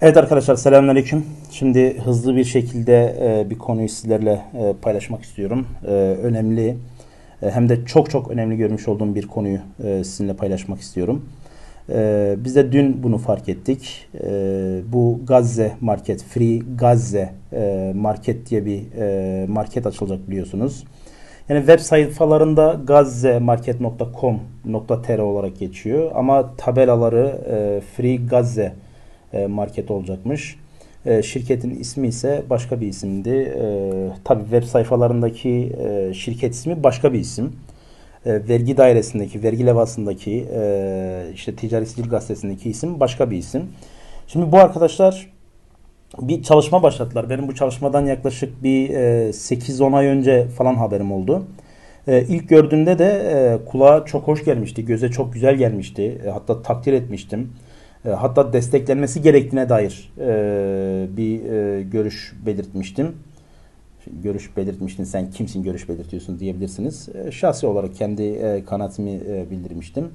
Evet arkadaşlar selamünaleyküm. Şimdi hızlı bir şekilde e, bir konuyu sizlerle e, paylaşmak istiyorum. E, önemli e, hem de çok çok önemli görmüş olduğum bir konuyu e, sizinle paylaşmak istiyorum. E, biz de dün bunu fark ettik. E, bu Gazze Market, Free Gazze e, Market diye bir e, market açılacak biliyorsunuz. Yani web sayfalarında gazzemarket.com.tr olarak geçiyor ama tabelaları e, Free Gazze e, market olacakmış. E, şirketin ismi ise başka bir isimdi. E, tabii web sayfalarındaki e, şirket ismi başka bir isim. E, vergi dairesindeki, vergi levhasındaki, e, işte Ticari Sicil Gazetesi'ndeki isim başka bir isim. Şimdi bu arkadaşlar bir çalışma başlattılar. Benim bu çalışmadan yaklaşık bir e, 8-10 ay önce falan haberim oldu. E, ilk gördüğümde de e, kulağa çok hoş gelmişti, göze çok güzel gelmişti. E, hatta takdir etmiştim. E, hatta desteklenmesi gerektiğine dair e, bir e, görüş belirtmiştim. Şimdi görüş belirtmiştin sen kimsin görüş belirtiyorsun diyebilirsiniz. Şahsi olarak kendi kanaatimi bildirmiştim.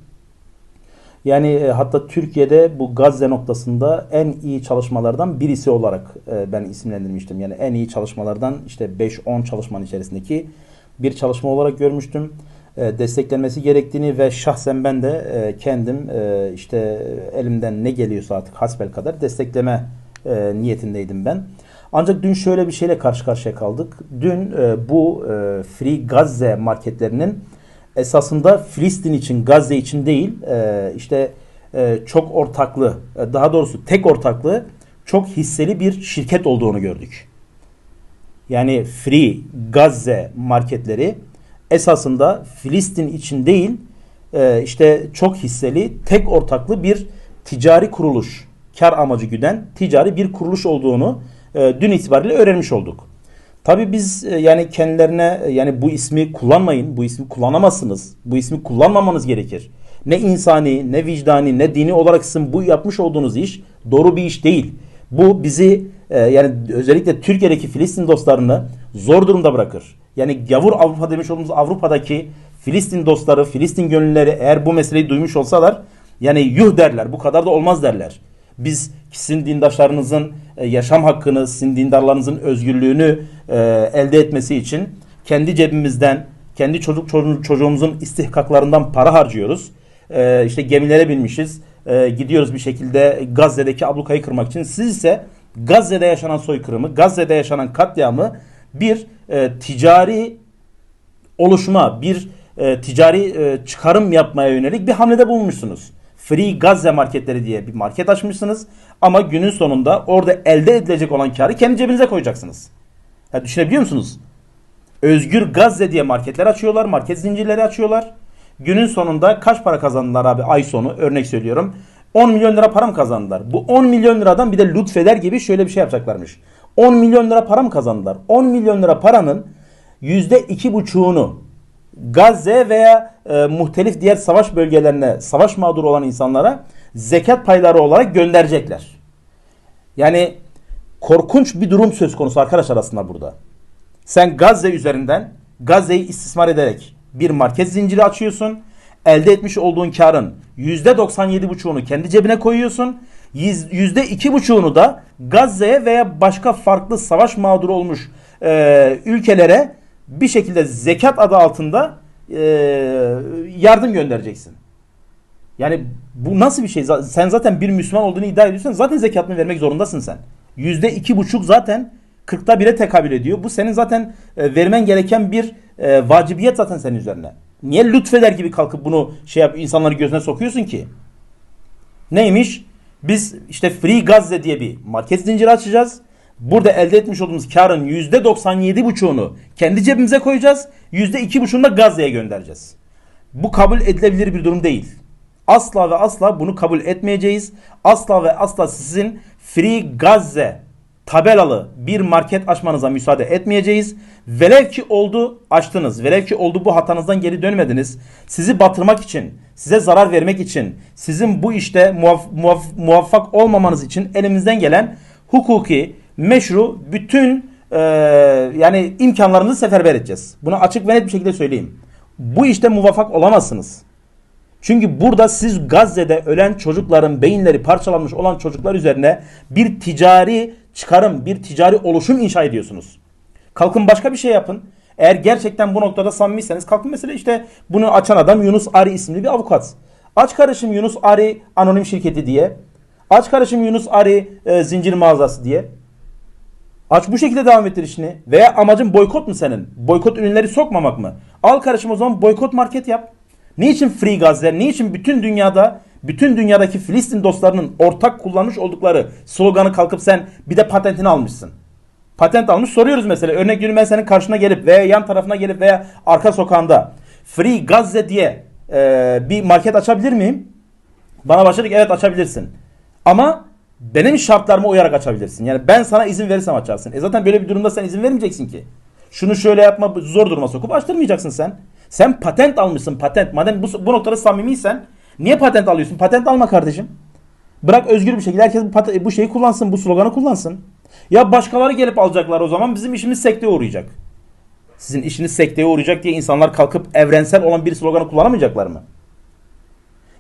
Yani hatta Türkiye'de bu Gazze noktasında en iyi çalışmalardan birisi olarak ben isimlendirmiştim. Yani en iyi çalışmalardan işte 5-10 çalışmanın içerisindeki bir çalışma olarak görmüştüm. E, desteklenmesi gerektiğini ve şahsen ben de e, kendim e, işte elimden ne geliyorsa artık hasbel kadar destekleme niyetindeydim ben. Ancak dün şöyle bir şeyle karşı karşıya kaldık. Dün bu Free Gazze marketlerinin esasında Filistin için, Gazze için değil, işte çok ortaklı, daha doğrusu tek ortaklı, çok hisseli bir şirket olduğunu gördük. Yani Free Gazze marketleri esasında Filistin için değil, e, işte çok hisseli, tek ortaklı bir ticari kuruluş, kar amacı güden ticari bir kuruluş olduğunu e, dün itibariyle öğrenmiş olduk. Tabii biz e, yani kendilerine yani bu ismi kullanmayın, bu ismi kullanamazsınız, bu ismi kullanmamanız gerekir. Ne insani, ne vicdani, ne dini olarak sizin bu yapmış olduğunuz iş doğru bir iş değil. Bu bizi yani özellikle Türkiye'deki Filistin dostlarını zor durumda bırakır. Yani gavur Avrupa demiş olduğumuz Avrupa'daki Filistin dostları, Filistin gönülleri eğer bu meseleyi duymuş olsalar yani yuh derler, bu kadar da olmaz derler. Biz sizin dindaşlarınızın e, yaşam hakkını, sizin dindarlarınızın özgürlüğünü e, elde etmesi için kendi cebimizden, kendi çocuk çocuğumuzun istihkaklarından para harcıyoruz. E, işte gemilere binmişiz. Gidiyoruz bir şekilde Gazze'deki ablukayı kırmak için. Siz ise Gazze'de yaşanan soykırımı, Gazze'de yaşanan katliamı bir e, ticari oluşuma, bir e, ticari e, çıkarım yapmaya yönelik bir hamlede bulunmuşsunuz. Free Gazze marketleri diye bir market açmışsınız. Ama günün sonunda orada elde edilecek olan karı kendi cebinize koyacaksınız. Ya düşünebiliyor musunuz? Özgür Gazze diye marketler açıyorlar. Market zincirleri açıyorlar. Günün sonunda kaç para kazandılar abi ay sonu örnek söylüyorum. 10 milyon lira para mı kazandılar? Bu 10 milyon liradan bir de lütfeder gibi şöyle bir şey yapacaklarmış. 10 milyon lira para mı kazandılar? 10 milyon lira paranın %2,5'unu Gazze veya e, muhtelif diğer savaş bölgelerine savaş mağduru olan insanlara zekat payları olarak gönderecekler. Yani korkunç bir durum söz konusu arkadaşlar aslında burada. Sen Gazze üzerinden Gazze'yi istismar ederek bir market zinciri açıyorsun. Elde etmiş olduğun karın %97,5'unu kendi cebine koyuyorsun. %2,5'unu da Gazze'ye veya başka farklı savaş mağduru olmuş e, ülkelere bir şekilde zekat adı altında e, yardım göndereceksin. Yani bu nasıl bir şey? Sen zaten bir Müslüman olduğunu iddia ediyorsan zaten zekatını vermek zorundasın sen. Yüzde iki buçuk zaten kırkta bire tekabül ediyor. Bu senin zaten e, vermen gereken bir e, vacibiyet zaten senin üzerine. Niye lütfeder gibi kalkıp bunu şey yap insanların gözüne sokuyorsun ki? Neymiş? Biz işte Free Gazze diye bir market zinciri açacağız. Burada elde etmiş olduğumuz karın %97,5'unu kendi cebimize koyacağız. %2,5'unu da Gazze'ye göndereceğiz. Bu kabul edilebilir bir durum değil. Asla ve asla bunu kabul etmeyeceğiz. Asla ve asla sizin Free Gazze tabelalı bir market açmanıza müsaade etmeyeceğiz. Velev ki oldu açtınız. Velev ki oldu bu hatanızdan geri dönmediniz. Sizi batırmak için, size zarar vermek için, sizin bu işte muvaff muvaff muvaffak olmamanız için elimizden gelen hukuki, meşru bütün e, yani imkanlarımızı seferber edeceğiz. Bunu açık ve net bir şekilde söyleyeyim. Bu işte muvaffak olamazsınız. Çünkü burada siz Gazze'de ölen çocukların beyinleri parçalanmış olan çocuklar üzerine bir ticari çıkarım, bir ticari oluşum inşa ediyorsunuz. Kalkın başka bir şey yapın. Eğer gerçekten bu noktada samimiyseniz kalkın mesela işte bunu açan adam Yunus Ari isimli bir avukat. Aç karışım Yunus Ari anonim şirketi diye. Aç karışım Yunus Ari e, zincir mağazası diye. Aç bu şekilde devam ettir işini. Veya amacın boykot mu senin? Boykot ürünleri sokmamak mı? Al karışım o zaman boykot market yap. Niçin Free Gazze? Niçin bütün dünyada bütün dünyadaki Filistin dostlarının ortak kullanmış oldukları sloganı kalkıp sen bir de patentini almışsın? Patent almış soruyoruz mesela. Örnek veriyorum ben senin karşına gelip veya yan tarafına gelip veya arka sokağında Free Gazze diye e, bir market açabilir miyim? Bana başladık evet açabilirsin. Ama benim şartlarıma uyarak açabilirsin. Yani ben sana izin verirsem açarsın. E zaten böyle bir durumda sen izin vermeyeceksin ki. Şunu şöyle yapma zor duruma sokup açtırmayacaksın sen. Sen patent almışsın patent. Madem bu, bu noktada samimiysen niye patent alıyorsun? Patent alma kardeşim. Bırak özgür bir şekilde herkes bu, şeyi kullansın, bu sloganı kullansın. Ya başkaları gelip alacaklar o zaman bizim işimiz sekteye uğrayacak. Sizin işiniz sekteye uğrayacak diye insanlar kalkıp evrensel olan bir sloganı kullanamayacaklar mı?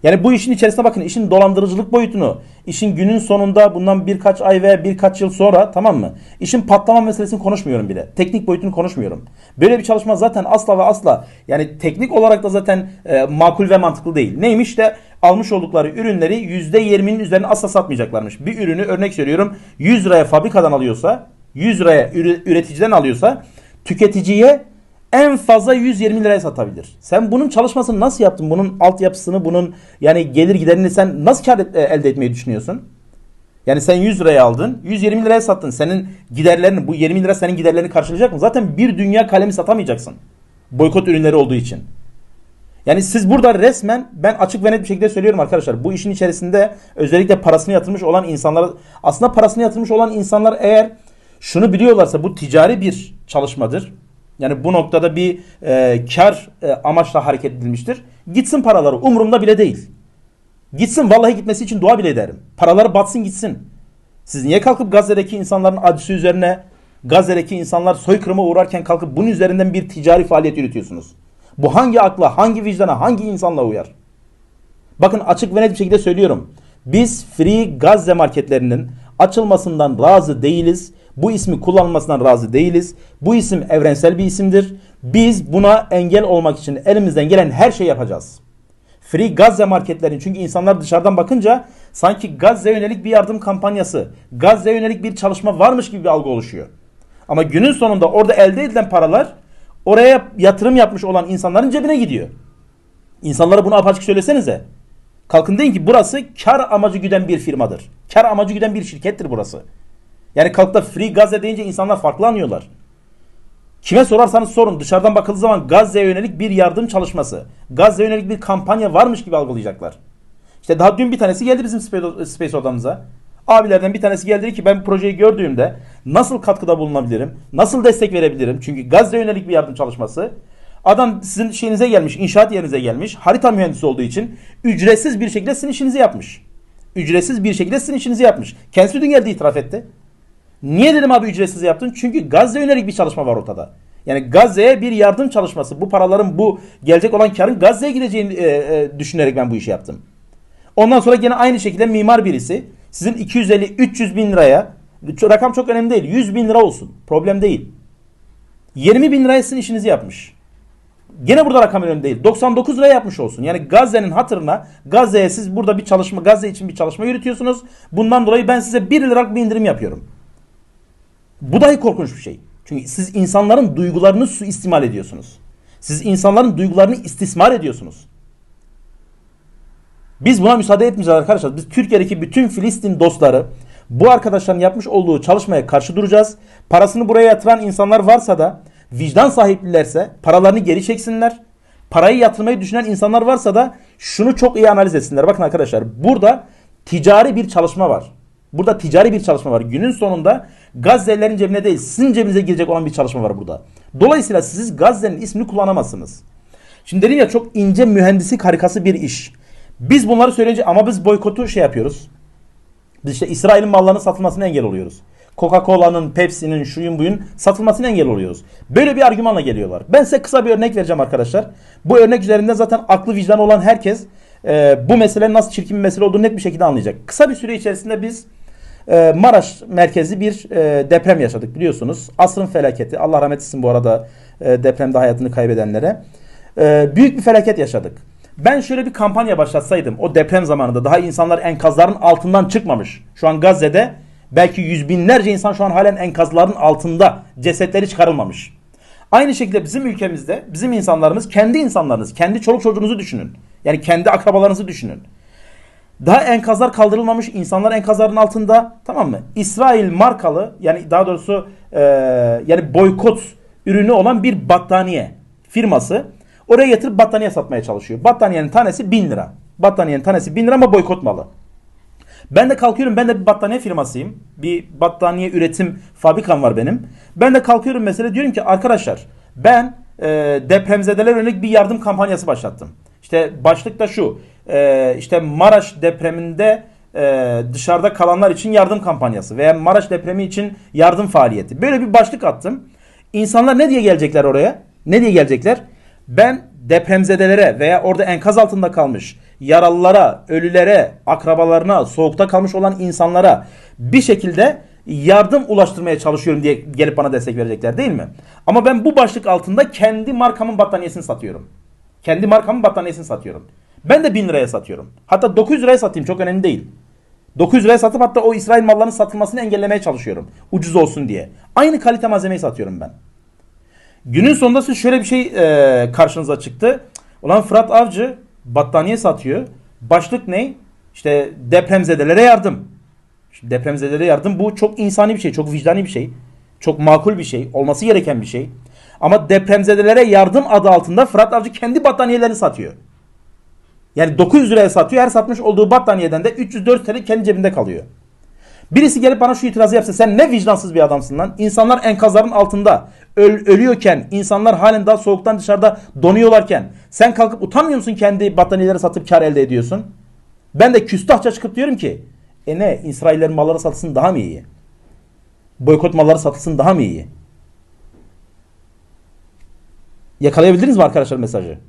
Yani bu işin içerisine bakın işin dolandırıcılık boyutunu, işin günün sonunda bundan birkaç ay veya birkaç yıl sonra tamam mı? İşin patlama meselesini konuşmuyorum bile. Teknik boyutunu konuşmuyorum. Böyle bir çalışma zaten asla ve asla yani teknik olarak da zaten e, makul ve mantıklı değil. Neymiş de almış oldukları ürünleri %20'nin üzerine asla satmayacaklarmış. Bir ürünü örnek söylüyorum 100 liraya fabrikadan alıyorsa 100 liraya üre- üreticiden alıyorsa tüketiciye en fazla 120 liraya satabilir. Sen bunun çalışmasını nasıl yaptın? Bunun altyapısını, bunun yani gelir giderini sen nasıl kar et- elde etmeyi düşünüyorsun? Yani sen 100 liraya aldın, 120 liraya sattın. Senin giderlerini, bu 20 lira senin giderlerini karşılayacak mı? Zaten bir dünya kalemi satamayacaksın. Boykot ürünleri olduğu için. Yani siz burada resmen ben açık ve net bir şekilde söylüyorum arkadaşlar. Bu işin içerisinde özellikle parasını yatırmış olan insanlar aslında parasını yatırmış olan insanlar eğer şunu biliyorlarsa bu ticari bir çalışmadır. Yani bu noktada bir e, kar e, amaçla hareket edilmiştir. Gitsin paraları umurumda bile değil. Gitsin vallahi gitmesi için dua bile ederim. Paraları batsın gitsin. Siz niye kalkıp Gazze'deki insanların acısı üzerine Gazze'deki insanlar soykırıma uğrarken kalkıp bunun üzerinden bir ticari faaliyet yürütüyorsunuz? Bu hangi akla, hangi vicdana, hangi insanla uyar? Bakın açık ve net bir şekilde söylüyorum. Biz Free Gazze marketlerinin açılmasından razı değiliz. Bu ismi kullanılmasından razı değiliz. Bu isim evrensel bir isimdir. Biz buna engel olmak için elimizden gelen her şeyi yapacağız. Free Gazze marketlerin çünkü insanlar dışarıdan bakınca sanki Gazze yönelik bir yardım kampanyası, Gazze yönelik bir çalışma varmış gibi bir algı oluşuyor. Ama günün sonunda orada elde edilen paralar oraya yatırım yapmış olan insanların cebine gidiyor. İnsanlara bunu apaçık söylesenize. Kalkın deyin ki burası kar amacı güden bir firmadır. Kar amacı güden bir şirkettir burası. Yani kalkıp Free Gazze deyince insanlar farklı anlıyorlar. Kime sorarsanız sorun dışarıdan bakıldığı zaman Gazze'ye yönelik bir yardım çalışması, Gazze'ye yönelik bir kampanya varmış gibi algılayacaklar. İşte daha dün bir tanesi geldi bizim Space, odamıza. Abilerden bir tanesi geldi ki ben bu projeyi gördüğümde nasıl katkıda bulunabilirim, nasıl destek verebilirim? Çünkü Gazze yönelik bir yardım çalışması. Adam sizin şeyinize gelmiş, inşaat yerinize gelmiş, harita mühendisi olduğu için ücretsiz bir şekilde sizin işinizi yapmış. Ücretsiz bir şekilde sizin işinizi yapmış. Kendisi dün geldi itiraf etti. Niye dedim abi ücretsiz yaptın? Çünkü Gazze yönelik bir çalışma var ortada. Yani Gazze'ye bir yardım çalışması. Bu paraların bu gelecek olan karın Gazze'ye gideceğini e, e, düşünerek ben bu işi yaptım. Ondan sonra gene aynı şekilde mimar birisi sizin 250-300 bin liraya rakam çok önemli değil. 100 bin lira olsun. Problem değil. 20 bin liraya sizin işinizi yapmış. Gene burada rakam önemli değil. 99 lira yapmış olsun. Yani Gazze'nin hatırına Gazze'ye siz burada bir çalışma Gazze için bir çalışma yürütüyorsunuz. Bundan dolayı ben size 1 liralık bir indirim yapıyorum. Bu dahi korkunç bir şey. Çünkü siz insanların duygularını suistimal ediyorsunuz. Siz insanların duygularını istismar ediyorsunuz. Biz buna müsaade etmeyeceğiz arkadaşlar. Biz Türkiye'deki bütün Filistin dostları bu arkadaşların yapmış olduğu çalışmaya karşı duracağız. Parasını buraya yatıran insanlar varsa da vicdan sahiplilerse paralarını geri çeksinler. Parayı yatırmayı düşünen insanlar varsa da şunu çok iyi analiz etsinler. Bakın arkadaşlar burada ticari bir çalışma var. Burada ticari bir çalışma var. Günün sonunda Gazze'lilerin cebine değil sizin cebinize girecek olan bir çalışma var burada. Dolayısıyla siz Gazze'nin ismini kullanamazsınız. Şimdi dedim ya çok ince mühendislik harikası bir iş. Biz bunları söyleyince ama biz boykotu şey yapıyoruz. Biz işte İsrail'in mallarının satılmasına engel oluyoruz. Coca-Cola'nın, Pepsi'nin, şuyun buyun satılmasına engel oluyoruz. Böyle bir argümanla geliyorlar. Ben size kısa bir örnek vereceğim arkadaşlar. Bu örnek üzerinden zaten aklı vicdan olan herkes e, bu mesele nasıl çirkin bir mesele olduğunu net bir şekilde anlayacak. Kısa bir süre içerisinde biz e, Maraş merkezi bir e, deprem yaşadık biliyorsunuz. Asrın felaketi. Allah rahmet etsin bu arada e, depremde hayatını kaybedenlere. E, büyük bir felaket yaşadık. Ben şöyle bir kampanya başlatsaydım o deprem zamanında daha insanlar enkazların altından çıkmamış. Şu an Gazze'de belki yüz binlerce insan şu an halen enkazların altında cesetleri çıkarılmamış. Aynı şekilde bizim ülkemizde bizim insanlarımız kendi insanlarınız, kendi çoluk çocuğunuzu düşünün. Yani kendi akrabalarınızı düşünün. Daha enkazlar kaldırılmamış, insanlar enkazların altında tamam mı? İsrail markalı yani daha doğrusu e, yani boykot ürünü olan bir battaniye firması oraya getirip battaniye satmaya çalışıyor. Battaniyenin tanesi 1000 lira. Battaniyenin tanesi 1000 lira ama boykot malı. Ben de kalkıyorum ben de bir battaniye firmasıyım. Bir battaniye üretim fabrikam var benim. Ben de kalkıyorum mesela diyorum ki arkadaşlar ben e, depremzedeler yönelik bir yardım kampanyası başlattım. İşte başlık da şu. E, işte Maraş depreminde e, dışarıda kalanlar için yardım kampanyası veya Maraş depremi için yardım faaliyeti. Böyle bir başlık attım. İnsanlar ne diye gelecekler oraya? Ne diye gelecekler? Ben depremzedelere veya orada enkaz altında kalmış yaralılara, ölülere, akrabalarına, soğukta kalmış olan insanlara bir şekilde yardım ulaştırmaya çalışıyorum diye gelip bana destek verecekler değil mi? Ama ben bu başlık altında kendi markamın battaniyesini satıyorum. Kendi markamın battaniyesini satıyorum. Ben de 1000 liraya satıyorum. Hatta 900 liraya satayım çok önemli değil. 900 liraya satıp hatta o İsrail mallarının satılmasını engellemeye çalışıyorum. Ucuz olsun diye. Aynı kalite malzemeyi satıyorum ben. Günün sonunda siz şöyle bir şey e, karşınıza çıktı. Ulan Fırat Avcı battaniye satıyor. Başlık ne? İşte depremzedelere yardım. Şimdi depremzedelere yardım bu çok insani bir şey, çok vicdani bir şey. Çok makul bir şey, olması gereken bir şey. Ama depremzedelere yardım adı altında Fırat Avcı kendi battaniyelerini satıyor. Yani 900 liraya satıyor. Her satmış olduğu battaniyeden de 304 TL kendi cebinde kalıyor. Birisi gelip bana şu itirazı yapsa sen ne vicdansız bir adamsın lan. İnsanlar enkazların altında öl ölüyorken, insanlar halen daha soğuktan dışarıda donuyorlarken sen kalkıp utanmıyor musun kendi battaniyeleri satıp kar elde ediyorsun? Ben de küstahça çıkıp diyorum ki e ne İsraillerin malları satılsın daha mı iyi? Boykot malları satılsın daha mı iyi? Yakalayabildiniz mi arkadaşlar mesajı?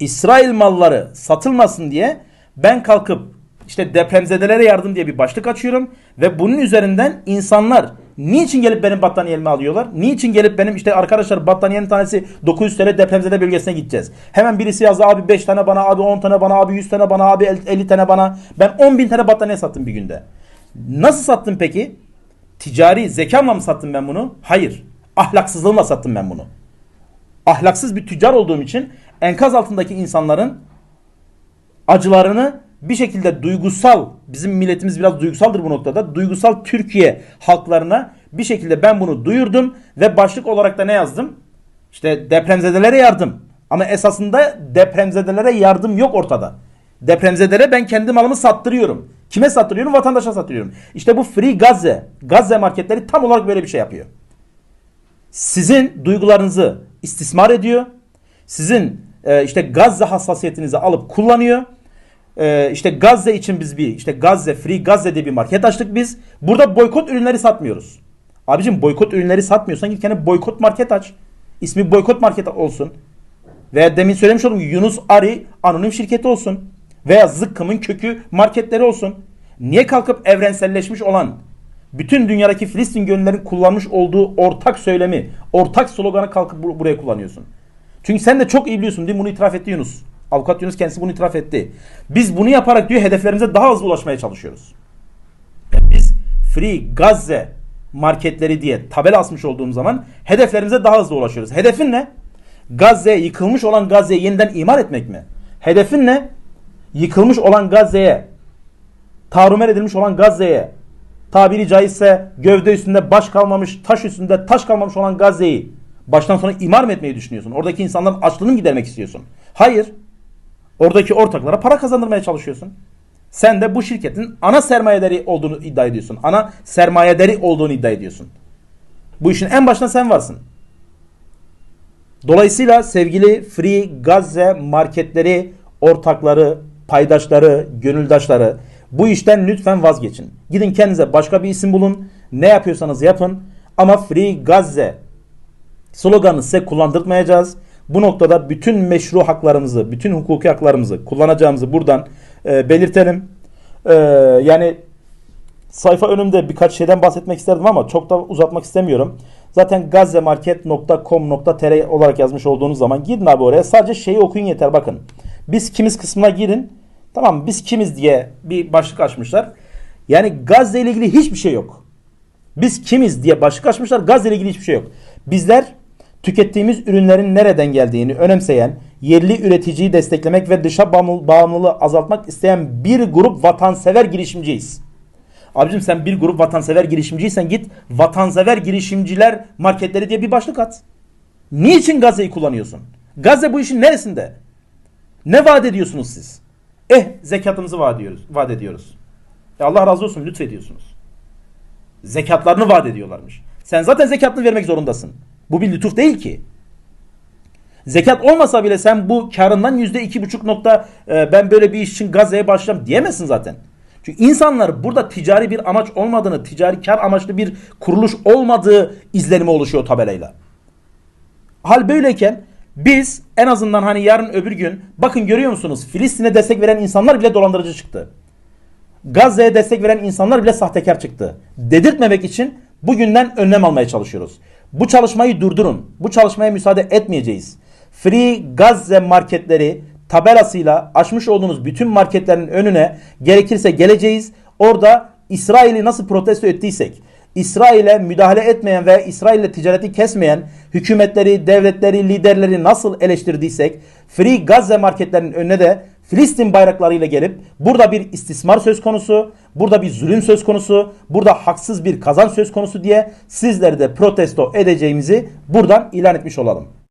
İsrail malları satılmasın diye ben kalkıp işte depremzedelere yardım diye bir başlık açıyorum ve bunun üzerinden insanlar niçin gelip benim battaniyelimi alıyorlar? Niçin gelip benim işte arkadaşlar battaniyenin tanesi 900 TL depremzede bölgesine gideceğiz. Hemen birisi yazdı abi 5 tane bana abi 10 tane bana abi 100 tane bana abi 50 tane bana. Ben 10 bin tane battaniye sattım bir günde. Nasıl sattım peki? Ticari zekamla mı sattım ben bunu? Hayır. Ahlaksızlığımla sattım ben bunu. Ahlaksız bir tüccar olduğum için enkaz altındaki insanların acılarını bir şekilde duygusal, bizim milletimiz biraz duygusaldır bu noktada. Duygusal Türkiye halklarına bir şekilde ben bunu duyurdum ve başlık olarak da ne yazdım? İşte depremzedelere yardım. Ama esasında depremzedelere yardım yok ortada. Depremzedelere ben kendi malımı sattırıyorum. Kime sattırıyorum? Vatandaşa sattırıyorum. İşte bu Free Gazze, Gazze marketleri tam olarak böyle bir şey yapıyor. Sizin duygularınızı istismar ediyor. Sizin e, işte Gazze hassasiyetinizi alıp kullanıyor. E, işte Gazze için biz bir işte Gazze Free Gazze diye bir market açtık biz. Burada boykot ürünleri satmıyoruz. Abicim boykot ürünleri satmıyorsan git kendine boykot market aç. İsmi boykot market olsun. Veya demin söylemiş olduğum Yunus Ari anonim şirketi olsun. Veya Zıkkım'ın kökü marketleri olsun. Niye kalkıp evrenselleşmiş olan bütün dünyadaki Filistin gönüllerin kullanmış olduğu ortak söylemi, ortak sloganı kalkıp bur- buraya kullanıyorsun. Çünkü sen de çok iyi biliyorsun mi? Bunu itiraf etti Yunus. Avukat Yunus kendisi bunu itiraf etti. Biz bunu yaparak diyor hedeflerimize daha hızlı ulaşmaya çalışıyoruz. Yani biz Free Gazze marketleri diye tabela asmış olduğum zaman hedeflerimize daha hızlı ulaşıyoruz. Hedefin ne? Gazze'ye yıkılmış olan Gazze'yi yeniden imar etmek mi? Hedefin ne? Yıkılmış olan Gazze'ye, tarumer edilmiş olan Gazze'ye, tabiri caizse gövde üstünde baş kalmamış, taş üstünde taş kalmamış olan Gazze'yi baştan sona imar mı etmeyi düşünüyorsun? Oradaki insanların açlığını mı gidermek istiyorsun? Hayır. Oradaki ortaklara para kazandırmaya çalışıyorsun. Sen de bu şirketin ana sermayedari olduğunu iddia ediyorsun. Ana sermayedari olduğunu iddia ediyorsun. Bu işin en başında sen varsın. Dolayısıyla sevgili Free Gazze marketleri, ortakları, paydaşları, gönüldaşları bu işten lütfen vazgeçin. Gidin kendinize başka bir isim bulun. Ne yapıyorsanız yapın. Ama Free Gazze sloganı size kullandırtmayacağız. Bu noktada bütün meşru haklarımızı, bütün hukuki haklarımızı kullanacağımızı buradan e, belirtelim. E, yani sayfa önümde birkaç şeyden bahsetmek isterdim ama çok da uzatmak istemiyorum. Zaten gazzemarket.com.tr olarak yazmış olduğunuz zaman gidin abi oraya. Sadece şeyi okuyun yeter bakın. Biz kimiz kısmına girin. Tamam? Biz kimiz diye bir başlık açmışlar. Yani Gazze ile ilgili hiçbir şey yok. Biz kimiz diye başlık açmışlar. Gazze ile ilgili hiçbir şey yok. Bizler tükettiğimiz ürünlerin nereden geldiğini önemseyen, yerli üreticiyi desteklemek ve dışa bağımlı- bağımlılığı azaltmak isteyen bir grup vatansever girişimciyiz. Abicim sen bir grup vatansever girişimciysen git vatansever girişimciler marketleri diye bir başlık at. Niçin Gazze'yi kullanıyorsun? Gazze bu işin neresinde? Ne vaat ediyorsunuz siz? Eh zekatımızı vaat ediyoruz. Vaat ediyoruz. E Allah razı olsun lütfediyorsunuz. Zekatlarını vaat ediyorlarmış. Sen zaten zekatını vermek zorundasın. Bu bir lütuf değil ki. Zekat olmasa bile sen bu karından yüzde iki buçuk nokta e, ben böyle bir iş için Gazze'ye başlayacağım diyemezsin zaten. Çünkü insanlar burada ticari bir amaç olmadığını, ticari kar amaçlı bir kuruluş olmadığı izlenimi oluşuyor tabelayla. Hal böyleyken biz en azından hani yarın öbür gün bakın görüyor musunuz Filistin'e destek veren insanlar bile dolandırıcı çıktı. Gazze'ye destek veren insanlar bile sahtekar çıktı. Dedirtmemek için bugünden önlem almaya çalışıyoruz. Bu çalışmayı durdurun. Bu çalışmaya müsaade etmeyeceğiz. Free Gazze marketleri tabelasıyla açmış olduğunuz bütün marketlerin önüne gerekirse geleceğiz. Orada İsrail'i nasıl protesto ettiysek, İsrail'e müdahale etmeyen ve İsrail'le ticareti kesmeyen hükümetleri, devletleri, liderleri nasıl eleştirdiysek Free Gazze marketlerinin önüne de Filistin bayraklarıyla gelip burada bir istismar söz konusu, burada bir zulüm söz konusu, burada haksız bir kazanç söz konusu diye sizleri de protesto edeceğimizi buradan ilan etmiş olalım.